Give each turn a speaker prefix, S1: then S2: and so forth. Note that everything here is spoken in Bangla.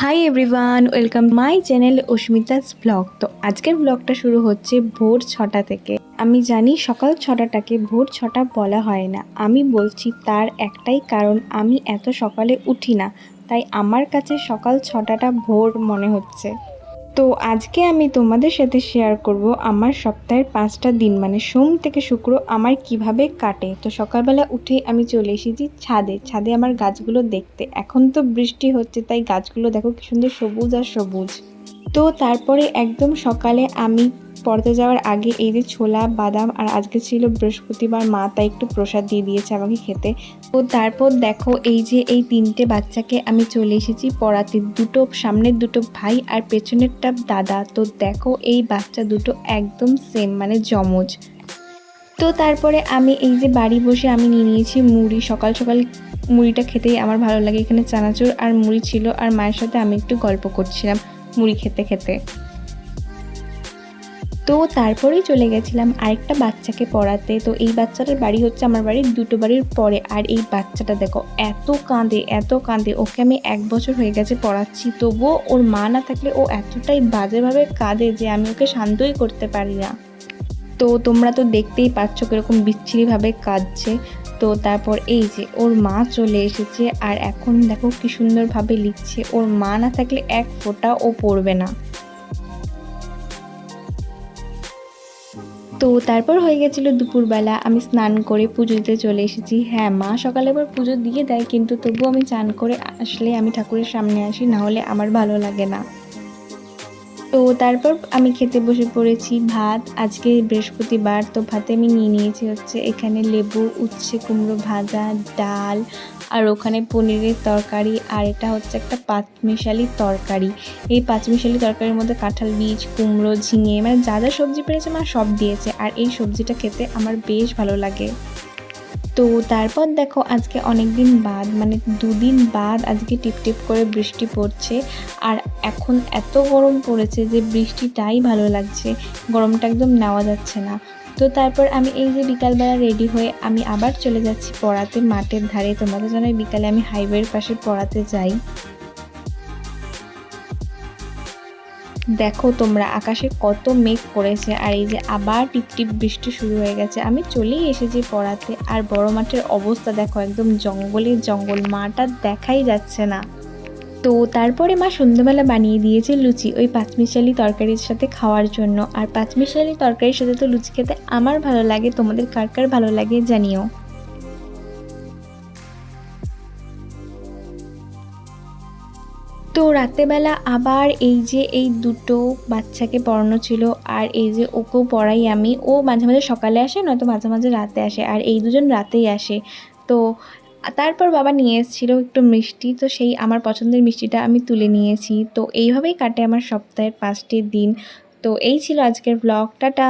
S1: Hi everyone welcome my channel Asmita's blog তো আজকের ব্লগটা শুরু হচ্ছে ভোর ছটা থেকে। আমি জানি সকাল ছটাটাকে ভোর ছটা বলা হয় না। আমি বলছি তার একটাই কারণ, আমি এত সকালে উঠি না, তাই আমার কাছে সকাল ছটাটা ভোর মনে হচ্ছে। তো আজকে আমি তোমাদের সাথে শেয়ার করব আমার সপ্তাহের পাঁচটা দিন মানে সোম থেকে শুক্র আমার কীভাবে কাটে। তো সকালবেলা উঠে আমি চলে এসেছি ছাদে ছাদে আমার গাছগুলো দেখতে। এখন তো বৃষ্টি হচ্ছে, তাই গাছগুলো দেখো কি সুন্দর সবুজ আর সবুজ। তো তারপরে একদম সকালে আমি পড়তে যাওয়ার আগে এই যে ছোলা, বাদাম আর আজকে ছিল বৃহস্পতিবার, মা তাই একটু প্রসাদ দিয়ে দিয়েছে আমাকে খেতে। তো তারপর দেখো এই যে এই তিনটে বাচ্চাকে আমি চলে এসেছি পড়াতে। দুটো সামনের দুটো ভাই আর পেছনেরটা দাদা। তো দেখো এই বাচ্চা দুটো একদম সেম মানে জমজ তো তারপরে আমি এই যে বাড়ি বসে আমি নিয়ে নিয়েছি মুড়ি। সকাল সকাল মুড়িটা খেতেই আমার ভালো লাগে এখানে চানাচুর আর মুড়ি ছিল আর মায়ের সাথে আমি একটু গল্প করছিলাম। মুড়ি খেতে খেতে। তো তারপরেই চলে গেছিলাম আরেকটা বাচ্চাকে পড়াতে। তো এই বাচ্চাটার বাড়ি হচ্ছে আমার বাড়ির দুটো বাড়ির পরে। আর এই বাচ্চাটা দেখো, এত কাঁদে এত কাঁদে। ওকে আমি এক বছর হয়ে গেছে পড়াচ্ছি। তবুও ওর মা না থাকলে ও এতটাই বাজেভাবে কাঁদে যে আমি ওকে শান্তই করতে পারি না। তো তোমরা তো দেখতেই পাচ্ছ কীরকম বিচ্ছিরিভাবে কাঁদছে। তো তারপর এই যে ওর মা চলে এসেছে আর এখন দেখো কি সুন্দরভাবে লিখছে, ওর মা না থাকলে এক ফোঁটা ও পড়বে না। তো তারপর হয়ে গেছিল দুপুরবেলা, আমি স্নান করে পুজো দিতে চলে এসেছি। হ্যাঁ মা সকালে এবার পুজো দিয়ে দেয়, কিন্তু তবুও আমি চান করে আসলে আমি ঠাকুরের সামনে আসি না হলে আমার ভালো লাগে না। তো তারপর আমি খেতে বসে পড়েছি ভাত। আজকে বৃহস্পতিবার, তো ভাতে আমি নিয়ে নিয়েছি হচ্ছে এখানে লেবু, উচ্ছে, কুমড়ো ভাজা, ডাল আর ওখানে পনিরের তরকারি আর এটা হচ্ছে একটা পাঁচমিশালি তরকারি। এই পাঁচমিশালি তরকারির মধ্যে কাঁঠাল বীজ, কুমড়ো, ঝিঙে মানে যা যা সবজি পেরেছে মা সব দিয়েছে। আর এই সবজিটা খেতে আমার বেশ ভালো লাগে। তো তারপর দেখো আজকে অনেক দিন বাদ মানে দুদিন বাদ আজকে টিপ টিপ করে বৃষ্টি পড়ছে। আর এখন এত গরম পড়েছে যে বৃষ্টিটাই ভালো লাগছে, গরমটা একদম নেওয়া যাচ্ছে না। তো তারপর আমি এই যে বিকালবেলা রেডি হয়ে আমি আবার চলে যাচ্ছি পড়াতে মাঠের ধারে। তোমাদের জানাই বিকালে আমি হাইওয়ের পাশে পড়াতে যাই। দেখো তোমরা, আকাশে কত মেঘ পড়েছে আর এই যে আবার টিপটিপ বৃষ্টি শুরু হয়ে গেছে। আমি চলেই এসেছি পড়াতে আর বড় মাঠের অবস্থা দেখো, একদম জঙ্গলে জঙ্গল, মাটা দেখাই যাচ্ছে না। তো তারপরে মা সন্ধ্যেবেলা বানিয়ে দিয়েছে লুচি, ওই পাঁচমিশালি তরকারির সাথে খাওয়ার জন্য। আর পাঁচমিশালি তরকারির সাথে তো লুচি খেতে আমার ভালো লাগে, তোমাদের কার কার ভালো লাগে জানিও। তো রাত্রেবেলা আবার এই যে এই দুটো বাচ্চাকে পড়ানো ছিল আর এই যে ওকেও পড়াই আমি, ও মাঝে মাঝে সকালে আসে, নয়তো মাঝে মাঝে রাতে আসে আর এই দুজন রাতেই আসে। তো তারপর বাবা নিয়ে এসেছিল একটু মিষ্টি, তো সেই আমার পছন্দের মিষ্টিটা আমি তুলে নিয়েছি। তো এইভাবেই কাটে আমার সপ্তাহের পাঁচটি দিন। তো এই ছিল আজকের ব্লগ টাটা!